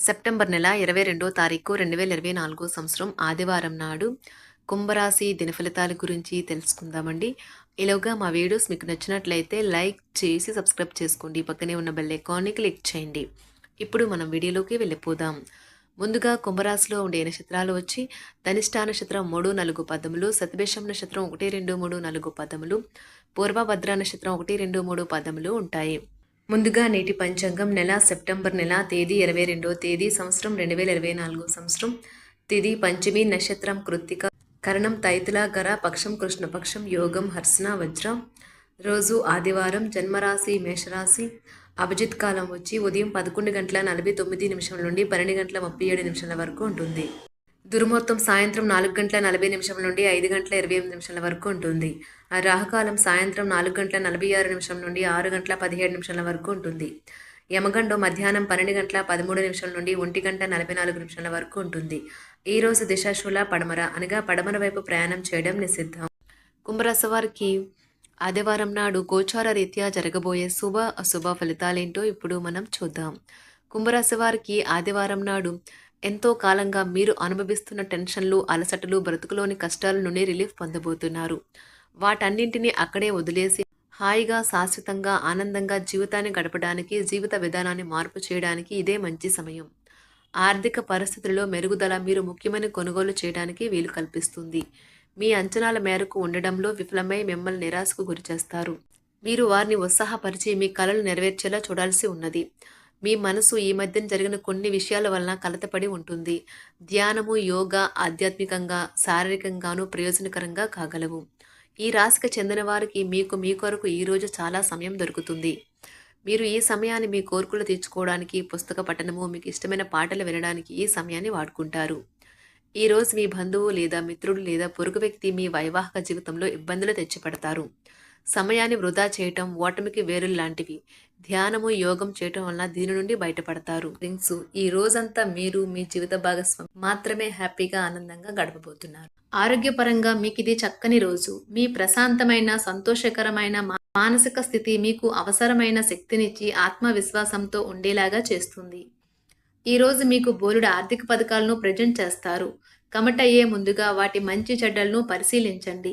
September నెల ఇరవై రెండో తారీఖు రెండు వేల ఇరవై నాలుగో సంవత్సరం ఆదివారం నాడు కుంభరాశి దినఫలితాల గురించి తెలుసుకుందామండి. ఇలాగా మా వీడియోస్ మీకు నచ్చినట్లయితే లైక్ చేసి సబ్స్క్రైబ్ చేసుకోండి. పక్కనే ఉన్న బెల్ ఐకాన్ని క్లిక్ చేయండి. ఇప్పుడు మనం వీడియోలోకి వెళ్ళిపోదాం. ముందుగా కుంభరాశిలో ఉండే నక్షత్రాలు వచ్చి ధనిష్టా నక్షత్రం మూడు నాలుగు పదములు సతభేషం నక్షత్రం ఒకటి రెండు మూడు నాలుగు పదములు పూర్వభద్ర నక్షత్రం ఒకటి రెండు మూడు పదములు ఉంటాయి. ముందుగా నేటి పంచాంగం నెల సెప్టెంబర్ నెల తేదీ ఇరవై రెండో తేదీ సంవత్సరం రెండు వేల ఇరవై నాలుగో సంవత్సరం. తిది పంచమి నక్షత్రం కృత్తిక. కరణం తైతుల గర పక్షం కృష్ణపక్షం యోగం హర్సన వజ్ర. రోజు ఆదివారం జన్మరాశి మేషరాశి. అభిజిత్ కాలం వచ్చి ఉదయం పదకొండు గంటల నలభై తొమ్మిది నిమిషం నుండి పన్నెండు గంటల ముప్పై ఏడు నిమిషాల వరకు ఉంటుంది. దుర్ముహూర్తం సాయంత్రం నాలుగు గంటల నలభై నిమిషం నుండి ఐదు గంటల ఇరవై ఎనిమిది నిమిషాల వరకు ఉంటుంది. ఆ రాహకాలం సాయంత్రం నాలుగు గంటల నలభై ఆరు నిమిషం నుండి ఆరు గంటల పదిహేడు నిమిషాల వరకు ఉంటుంది. యమగండం మధ్యాహ్నం పన్నెండు గంటల పదమూడు నిమిషాల నుండి ఒంటి గంట నలభై నాలుగు నిమిషాల వరకు ఉంటుంది. ఈ రోజు దిశాశూల పడమర అనగా పడమర వైపు ప్రయాణం చేయడం నిషిద్ధం. కుంభరాశి వారికి ఆదివారం నాడు గోచార రీత్యా జరగబోయే శుభ అశుభ ఫలితాలేంటో ఇప్పుడు మనం చూద్దాం. కుంభరాశి వారికి ఆదివారం నాడు ఎంతో కాలంగా మీరు అనుభవిస్తున్న టెన్షన్లు అలసటలు బ్రతుకులోని కష్టాల నుండి రిలీఫ్ పొందబోతున్నారు. వాటన్నింటినీ అక్కడే వదిలేసి హాయిగా శాశ్వతంగా ఆనందంగా జీవితాన్ని గడపడానికి జీవిత విధానాన్ని మార్పు చేయడానికి ఇదే మంచి సమయం. ఆర్థిక పరిస్థితుల్లో మెరుగుదల మీరు ముఖ్యమైన కొనుగోలు చేయడానికి వీలు కల్పిస్తుంది. మీ అంచనాల మేరకు ఉండడంలో విఫలమై మిమ్మల్ని నిరాశకు గురిచేస్తారు. మీరు వారిని ఉత్సాహపరిచి మీ కళలు నెరవేర్చేలా చూడాల్సి ఉన్నది. మీ మనసు ఈ మధ్యన జరిగిన కొన్ని విషయాల వలన కలతపడి ఉంటుంది. ధ్యానము యోగా ఆధ్యాత్మికంగా శారీరకంగానూ ప్రయోజనకరంగా కాగలవు. ఈ రాశికి చెందిన వారికి మీకు మీ కొరకు ఈరోజు చాలా సమయం దొరుకుతుంది. మీరు ఈ సమయాన్ని మీ కోరికలు తీర్చుకోవడానికి పుస్తక పఠనము మీకు ఇష్టమైన పాటలు వినడానికి ఈ సమయాన్ని వాడుకుంటారు. ఈరోజు మీ బంధువు లేదా మిత్రుడు లేదా పొరుగు వ్యక్తి మీ వైవాహిక జీవితంలో ఇబ్బందులు తెచ్చిపెడతారు. సమయాన్ని వృధా చేయటం ఓటమికి వేరు లాంటివి. ధ్యానము యోగం చేయటం వలన దీని నుండి బయటపడతారు. థింగ్స్ ఈ రోజంతా మీరు మీ జీవిత భాగస్వామి మాత్రమే హ్యాపీగా ఆనందంగా గడపబోతున్నారు. ఆరోగ్యపరంగా మీకు ఇది చక్కని రోజు. మీ ప్రశాంతమైన సంతోషకరమైన మానసిక స్థితి మీకు అవసరమైన శక్తినిచ్చి ఆత్మవిశ్వాసంతో ఉండేలాగా చేస్తుంది. ఈరోజు మీకు బోలుడు ఆర్థిక పథకాలను ప్రజెంట్ చేస్తారు. కమటయ్యే ముందుగా వాటి మంచి చెడ్డలను పరిశీలించండి.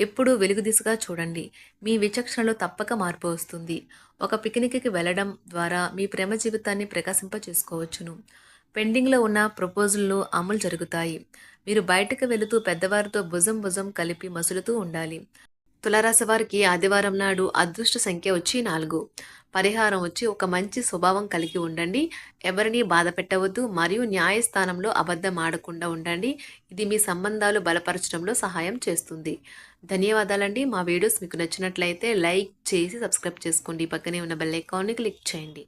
ఎప్పుడూ వెలుగు దిశగా చూడండి. మీ విచక్షణలో తప్పక మార్పు వస్తుంది. ఒక పిక్నిక్కి వెళ్ళడం ద్వారా మీ ప్రేమ జీవితాన్ని ప్రకాశింప చేసుకోవచ్చును పెండింగ్లో ఉన్న ప్రపోజల్లు అమలు జరుగుతాయి. మీరు బయటకు వెళుతూ పెద్దవారితో భుజం భుజం కలిపి మసులుతూ ఉండాలి. తులరాశి వారికి ఆదివారం నాడు అదృష్ట సంఖ్య వచ్చి నాలుగు. పరిహారం వచ్చి ఒక మంచి స్వభావం కలిగి ఉండండి. ఎవరిని బాధ పెట్టవద్దు. మరియు న్యాయస్థానంలో అబద్ధం ఆడకుండా ఉండండి. ఇది మీ సంబంధాలు బలపరచడంలో సహాయం చేస్తుంది. ధన్యవాదాలండి. మా వీడియోస్ మీకు నచ్చినట్లయితే లైక్ చేసి సబ్స్క్రైబ్ చేసుకోండి. పక్కనే ఉన్న బెల్ ఐకాన్ని క్లిక్ చేయండి.